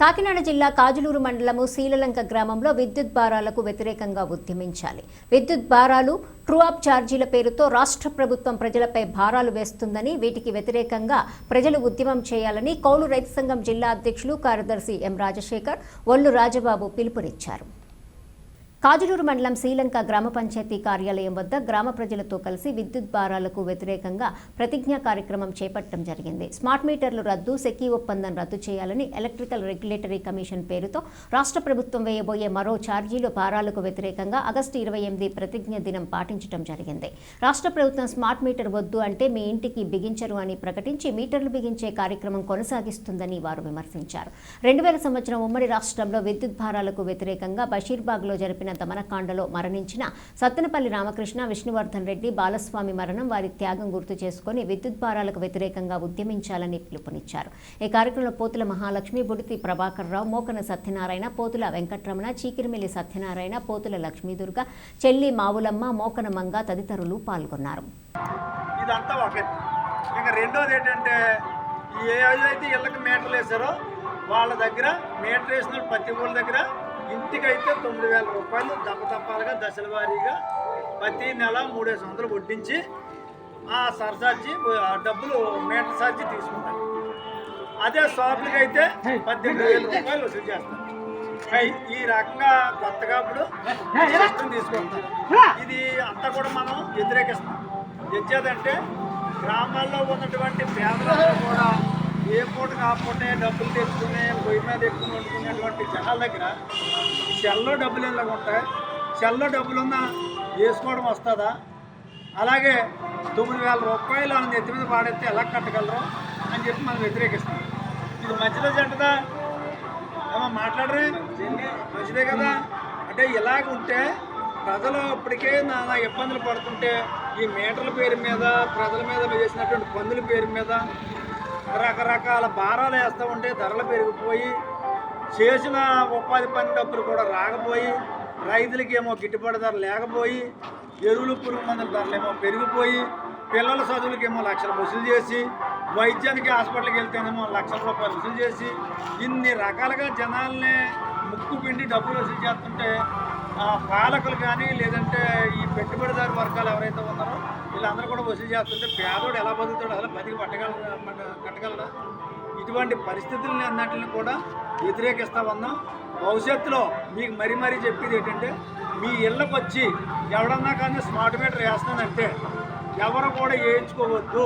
కాకినాడ జిల్లా కాజులూరు మండలము శీలలంక గ్రామంలో విద్యుత్ భారాలకు వ్యతిరేకంగా ఉద్యమించాలి. విద్యుత్ భారాలు ట్రూఅప్ ఛార్జీల పేరుతో రాష్ట్ర ప్రభుత్వం ప్రజలపై భారాలు వేస్తుందని వీటికి వ్యతిరేకంగా ప్రజలు ఉద్యమం చేయాలని కౌలు రైతు సంఘం జిల్లా అధ్యక్షులు కార్యదర్శి ఎం రాజశేఖర్ ఒల్లు రాజబాబు పిలుపునిచ్చారు. కాజులూరు మండలం శ్రీలంక గ్రామ పంచాయతీ కార్యాలయం వద్ద గ్రామ ప్రజలతో కలిసి విద్యుత్ భారాలకు వ్యతిరేకంగా ప్రతిజ్ఞా కార్యక్రమం చేపట్టడం జరిగింది. స్మార్ట్ మీటర్లు రద్దు సెకీ ఒప్పందం రద్దు చేయాలని ఎలక్ట్రికల్ రెగ్యులేటరీ కమిషన్ పేరుతో రాష్ట్ర ప్రభుత్వం వేయబోయే మరో ఛార్జీలు భారాలకు వ్యతిరేకంగా ఆగస్టు ఇరవై ఎనిమిది ప్రతిజ్ఞ దినం పాటించడం జరిగింది. రాష్ట్ర ప్రభుత్వం స్మార్ట్ మీటర్ వద్దు అంటే మీ ఇంటికి బిగించరు అని ప్రకటించి మీటర్లు బిగించే కార్యక్రమం కొనసాగిస్తుందని వారు విమర్శించారు. రెండు వేల సంవత్సరం ఉమ్మడి రాష్ట్రంలో విద్యుత్ భారాలకు వ్యతిరేకంగా బషీర్బాగ్లో జరిపిన దమనకాండలో మరణించిన సత్తెనపల్లి రామకృష్ణ విష్ణువర్ధన్ రెడ్డి బాలస్వామి మరణం వారి త్యాగం గుర్తు చేసుకుని విద్యుత్ భారాలకు వ్యతిరేకంగా ఉద్యమించాలని పిలుపునిచ్చారు. ఈ కార్యక్రమంలో పోతుల మహాలక్ష్మి బుడితి ప్రభాకర్ రావు మోకన సత్యనారాయణ పోతుల వెంకట్రమణ చీకిరిమిల్లి సత్యనారాయణ పోతుల లక్ష్మీదుర్గ చెల్లి మావులమ్మ మోకన మంగ తదితరులు పాల్గొన్నారు. ఇదంతా ఒకటి. ఇంకా రెండోది ఏంటంటే ఏ అయితే ఇళ్ళకి మీటర్లు వేసారో వాళ్ళ దగ్గర మీటర్ వేసిన ప్రతి ఊళ్ళ దగ్గర ఇంటికైతే తొమ్మిది వేల రూపాయలు దప్పతప్పాలుగా దశల వారీగా ప్రతి నెల మూడేసి వందలు వడ్డించి ఆ సరసార్జీ ఆ డబ్బులు మీటర్ సార్జీ తీసుకుంటారు అదే షాపులకి అయితే పద్దెనిమిది వేల రూపాయలు వసూలు చేస్తారు ఈ రకంగా కొత్తగా ఇప్పుడు సిస్టమ్ తీసుకుంటాం ఇది అంతా కూడా మనం వ్యతిరేకిస్తాం. తెచ్చేదంటే గ్రామాల్లో ఉన్నటువంటి పేదలందరూ కూడా ఏ పూట కాకపోతే డబ్బులు తెచ్చుకునే పొయ్యి మీద ఎక్కువ వండుకునేటువంటి జనాల దగ్గర సెల్లో డబ్బులు ఎలా ఉంటాయి? సెల్లో డబ్బులు ఉన్నా వేసుకోవడం వస్తుందా? అలాగే తొమ్మిది వేల రూపాయలు ఆయన ఎత్తి మీద పాడేస్తే ఎలా కట్టగలరు అని చెప్పి మనం వ్యతిరేకిస్తాం ఇది మంచిదే చెడ్డదా ఏమో మాట్లాడరే? మంచిదే కదా? అంటే ఇలాగ ఉంటే ప్రజలు ఇప్పటికే నానా ఇబ్బందులు పడుతుంటే ఈ మీటర్ల పేరు మీద ప్రజల మీద వేసినటువంటి పన్నుల పేరు మీద రకరకాల భారాలు వేస్తూ ఉంటే ధరలు పెరిగిపోయి చేసిన ఉపాధి పని డబ్బులు కూడా రాకపోయి రైతులకి ఏమో గిట్టుబాటు ధర లేకపోయి ఎరువులు పురుగు మందుల ధరలు ఏమో పెరిగిపోయి పిల్లల చదువులకి ఏమో లక్షలు వసూలు చేసి వైద్యానికి హాస్పిటల్కి వెళ్తేనేమో లక్షల రూపాయలు వసూలు చేసి ఇన్ని రకాలుగా జనాల్ని ముక్కు పిండి డబ్బులు వసూలు చేస్తుంటే పాలకులు కానీ లేదంటే ఈ పెట్టుబడిదారు వర్గాలు ఎవరైతే ఉన్నారో వీళ్ళందరూ కూడా వసూలు చేస్తుంటే పేదోడు ఎలా బతుకుతాడు అసలు బతికి పట్టగల కట్టగలరా ఇటువంటి పరిస్థితుల్ని అన్నింటిని కూడా వ్యతిరేకిస్తా ఉన్నాం. భవిష్యత్తులో మీకు మరీ మరీ చెప్పేది ఏంటంటే మీ ఇళ్ళకు వచ్చి ఎవడన్నా కానీ స్మార్ట్ మీటర్ వేస్తానంటే ఎవరు కూడా వేయించుకోవద్దు.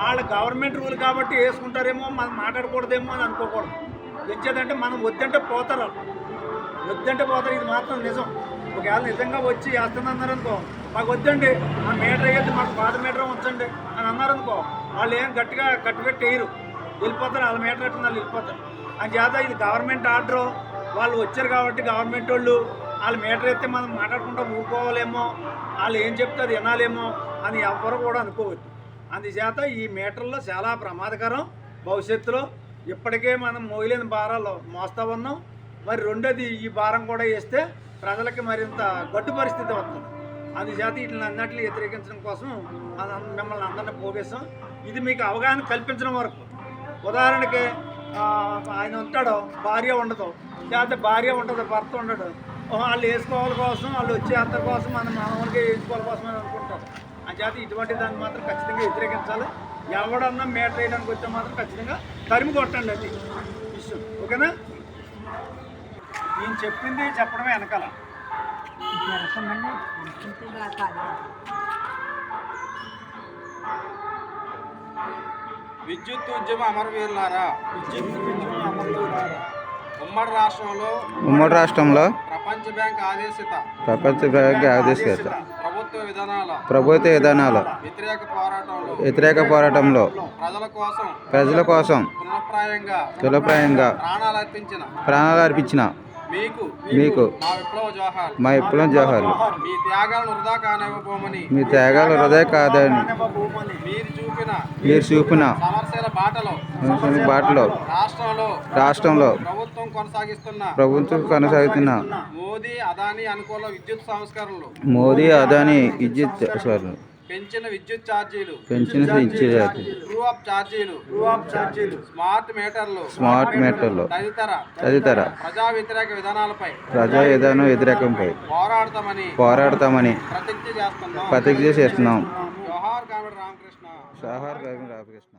వాళ్ళ గవర్నమెంట్ రూల్ కాబట్టి వేసుకుంటారేమో మనం మాట్లాడకూడదేమో అని అనుకోకూడదు. తెచ్చేదంటే మనం వద్దంటే పోతారు వద్దంటే పోతారు ఇది మాత్రం నిజం. ఒకవేళ నిజంగా వచ్చి వేస్తానన్నారనుకో అనుకో మాకు వద్దండి ఆ మీటర్ వేయద్దు మాకు పాత మీటర్ ఉంచండి అని అన్నారు అనుకో వాళ్ళు ఏం గట్టిగా కట్టుబెట్టి వేయరు వెళ్ళిపోతారు వాళ్ళ మీటర్ కట్టిన వాళ్ళు వెళ్ళిపోతారు. అని చేత ఇది గవర్నమెంట్ ఆర్డరు వాళ్ళు వచ్చారు కాబట్టి గవర్నమెంట్ వాళ్ళు వాళ్ళ మీటర్ ఎత్తే మనం మాట్లాడకుండా ఊరుకోవాలేమో వాళ్ళు ఏం చెప్తే అది వినాలేమో అని ఎవ్వరు కూడా అనుకోవద్దు. అందుచేత ఈ మీటర్లో చాలా ప్రమాదకరం. భవిష్యత్తులో ఇప్పటికే మనం మోయలేని భారాలు మోస్తా ఉన్నాం మరి రెండోది ఈ భారం కూడా వేస్తే ప్రజలకి మరింత గడ్డు పరిస్థితి వస్తుంది. అది చేత వీటిని అన్నట్లు వ్యతిరేకించడం కోసం మిమ్మల్ని అందరినీ పోగేస్తాం. ఇది మీకు అవగాహన కల్పించడం వరకు. ఉదాహరణకి ఆయన ఉంటాడు భార్య ఉండదు. లేకపోతే భార్య ఉండదు భర్త ఉండడు. వాళ్ళు వేసుకోవాలి కోసం వాళ్ళు వచ్చే అంత కోసం మనం మామూలుగా వేసుకోవాలి కోసం అని అనుకుంటారు అంచేత ఇటువంటి దాన్ని మాత్రం ఖచ్చితంగా వ్యతిరేకించాలి. ఎవడన్నా మీటర్ వేయడానికి వస్తే మాత్రం ఖచ్చితంగా తరిమి కొట్టండి అది. ఇష్యూ ఓకేనా? నేను చెప్పింది చెప్పడమే వెనకాల. విద్యుత్ ఉద్యమ అమరవీరులారా విద్యుత్ ఉద్యమం అమలు రారా. ఉమ్మడి రాష్ట్రంలో ఉమ్మడి రాష్ట్రంలో ప్రపంచ బ్యాంక్ ఆదేశిత ప్రపంచ బ్యాంక్ ఆదేశిత ప్రభుత్వ విధానాల ప్రభుత్వ విధానాలు వ్యతిరేక పోరాటంలో వ్యతిరేక పోరాటంలో ప్రజల కోసం ప్రజల కోసం తృణప్రాయంగా తులప్రాయంగా ప్రాణాలు అర్పించిన ప్రాణాలు అర్పించిన మీకు మీకు మా విప్లవ జోహార్ మా విప్లవం జోహార్లు మీ త్యాగాలను వృధా కానివ్వబోమని మీ త్యాగాలు హృదయ కాదని మీరు చూపిన మీరు చూపిన సమస్యల బాటలో బాటలో రాష్ట్రంలో రాష్ట్రంలో ప్రభుత్వం కొనసాగిస్తున్న ప్రభుత్వం కొనసాగుతున్న మోదీ అదానీ అనుకూల విద్యుత్ సంస్కరణలు. మోదీ అదానీ విద్యుత్ సారీ. పెంచిన విద్యుత్ ఛార్జీలు. పెన్షన్ ఇచ్చేది ట్రూ అప్ ఛార్జీలు. ట్రూ ఆఫ్ ఛార్జీలు. స్మార్ట్ మీటర్లు. స్మార్ట్ మీటర్లు. తదితర తదితర. ప్రజా వ్యతిరేక విధానాలపై ప్రజా విధానం వ్యతిరేకంపై పోరాడతామని పోరాడతామని ప్రతిజ్ఞ చేస్తున్నాం. ప్రతిజ్ఞ చేస్తున్నాం. జోహార్ కామెడీ రామకృష్ణ. సాహార్ రామకృష్ణ.